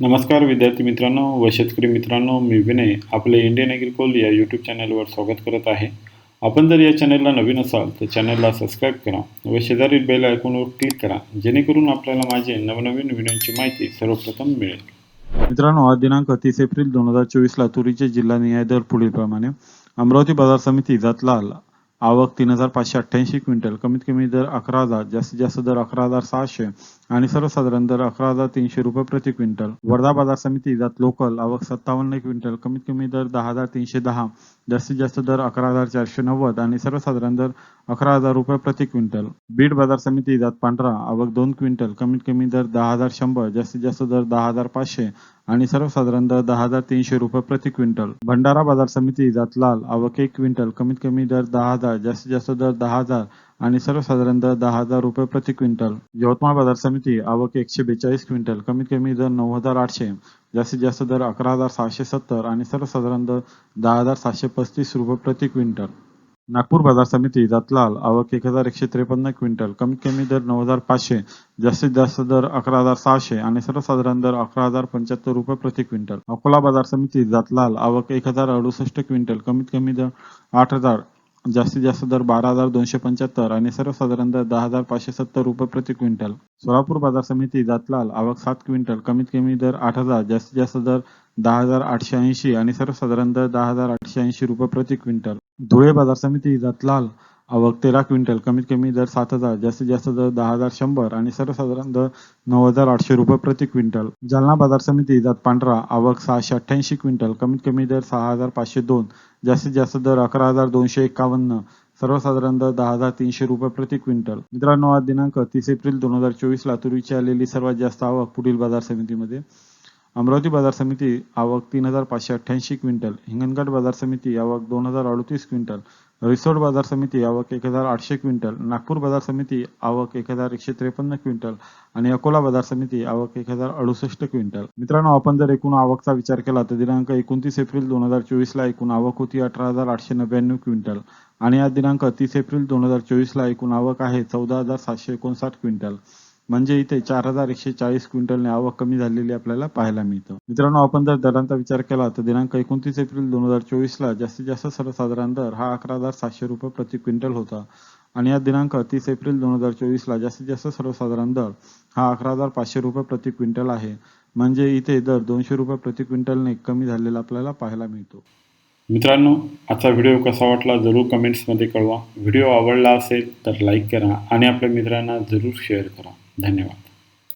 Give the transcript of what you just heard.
नमस्कार विद्यार्थी मित्रांनो व शेतकरी मित्रांनो मी विनय आपले इंडियन ॲग्रिकोल या यूट्यूब चॅनलवर स्वागत करत आहे. आपण जर या चॅनलला नवीन असाल तर चॅनलला सबस्क्राईब करा व शेजारील बेल आयकॉनवर क्लिक करा जेणेकरून आपल्याला माझे नवनवीन व्हिडिओची माहिती सर्वप्रथम मिळेल. मित्रांनो आज दिनांक तीस एप्रिल दोन हजार चोवीसला तुरीचे जिल्हा दर पुढीलप्रमाणे अमरावती बाजार समिती जतलाल आवक तीन हजार पाचशे अठ्ठ्याऐंशी क्विंटल कमीत कमी दर अकरा हजार जास्तीत जास्त दर अकरा हजार सहाशे आणि सर्वसाधारण दर अकरा हजार तीनशे रुपये प्रति क्विंटल. वर्धा बाजार समिती जात लोकल आवक सत्तावन्न क्विंटल कमीत कमी दर दहा हजार तीनशे दहा जास्तीत जास्त दर अकरा हजार चारशे नव्वद आणि सर्वसाधारण दर अकरा हजार रुपये प्रति क्विंटल. बीड बाजार समिती जात पांढरा आवक दोन क्विंटल कमीत कमी दर दहा हजार शंभर जास्तीत जास्त दर दहा हजार पाचशे आणि सर्वसाधारण दर दहा हजार तीनशे रुपये प्रति क्विंटल. भंडारा बाजार समिती जात लाल आवक एक क्विंटल कमीत कमी दर दहा हजार जास्तीत जास्त दर दहा हजार आणि सर्वसाधारण दर दहा हजार रुपये प्रति क्विंटल. यवतमाळ बाजार समिती आवक एकशे बेचाळीस क्विंटल कमीत कमी दर नऊ हजार आठशे जास्तीत जास्त दर अकरा हजार सहाशे सत्तर आणि सर्वसाधारण दर दहा हजार सातशे पस्तीस रुपये प्रति क्विंटल. नागपूर बाजार समिती जातलाल आवक एक हजार एकशे त्रेपन्न क्विंटल. कमीत कमी दर नऊ हजार पाचशे जास्तीत जास्त दर अकरा हजार सहाशे आणि सर्वसाधारण दर अकरा हजार पंच्याहत्तर रुपये प्रति क्विंटल. अकोला बाजार समिती जातलाल आवक एक हजार अडुसष्ट क्विंटल. कमीत कमी दर आठ हजार जास्तीत जास्त दर बारा हजार दोनशे पंच्याहत्तर आणि सर्वसाधारण दर दहा हजार पाचशे सत्तर रुपये प्रति क्विंटल. सोलापूर बाजार समिती जातलाल आवक सात क्विंटल कमीत कमी दर आठ हजार जास्तीत जास्त दर दहा हजार आठशे ऐंशी आणि सर्वसाधारण दर दहा हजार आठशे ऐंशी रुपये प्रति क्विंटल. धुळे बाजार समिती जातलाल आवक तेरा क्विंटल कमीत कमी दर सात हजार जास्तीत जास्त दर दहा हजार शंभर आणि सर्वसाधारण दर नऊ हजार आठशे रुपये प्रति क्विंटल. जालना बाजार समिती जात पांढरा आवक सहाशे अठ्ठ्याऐंशी क्विंटल कमीत कमी दर सहा हजार पाचशे दोन जास्तीत जास्त दर अकरा हजार दोनशे एकावन्न सर्वसाधारण दर दहा हजार तीनशे रुपये प्रति क्विंटल. मित्रांनो आज दिनांक तीस एप्रिल दोन हजार चोवीसला तुरीची आलेली सर्वात जास्त आवक पुढील बाजार समितीमध्ये अमरावती बाजार समिती आवक तीन हजार पाचशे अठ्ठ्याऐंशी क्विंटल हिंगणघाट बाजार समिती आवक दोन हजार अडतीस क्विंटल रिसोड बाजार समिती आवक एक हजार आठशे क्विंटल नागपूर बाजार समिती आवक एक हजार एकशे त्रेपन्न क्विंटल आणि अकोला बाजार समिती आवक एक हजार अडुसष्ट क्विंटल. मित्रांनो आपण जर एकूण आवकचा विचार केला तर दिनांक एकोणतीस एप्रिल दोन हजार चोवीसला एकूण आवक होती अठरा हजार आठशे नव्याण्णव क्विंटल आणि आज दिनांक तीस एप्रिल दोन हजार चोवीसला एकूण आवक आहे चौदा हजार सातशे एकोणसाठ क्विंटल. म्हणजे इथे चार हजार एकशे चाळीस क्विंटलने आवक कमी झालेली आपल्याला पाहायला मिळतं. मित्रांनो आपण जर दरांचा विचार केला तर दिनांक एकोणतीस एप्रिल दोन हजार चोवीस ला जास्तीत जास्त सर्वसाधारण दर हा अकरा हजार सातशे रुपये प्रति क्विंटल होता. आणि या दिनांक तीस एप्रिल दोन हजार चोवीस ला जास्तीत जास्त सर्वसाधारण दर हा अकरा हजार पाचशे रुपये प्रति क्विंटल आहे. म्हणजे इथे दर दोनशे रुपये प्रति क्विंटलने कमी झालेला आपल्याला पाहायला मिळतो. मित्रांनो आजचा व्हिडिओ कसा वाटला जरूर कमेंट्समध्ये कळवा. व्हिडिओ आवडला असेल तर लाईक करा आणि आपल्या मित्रांना जरूर शेअर करा. धन्यवाद.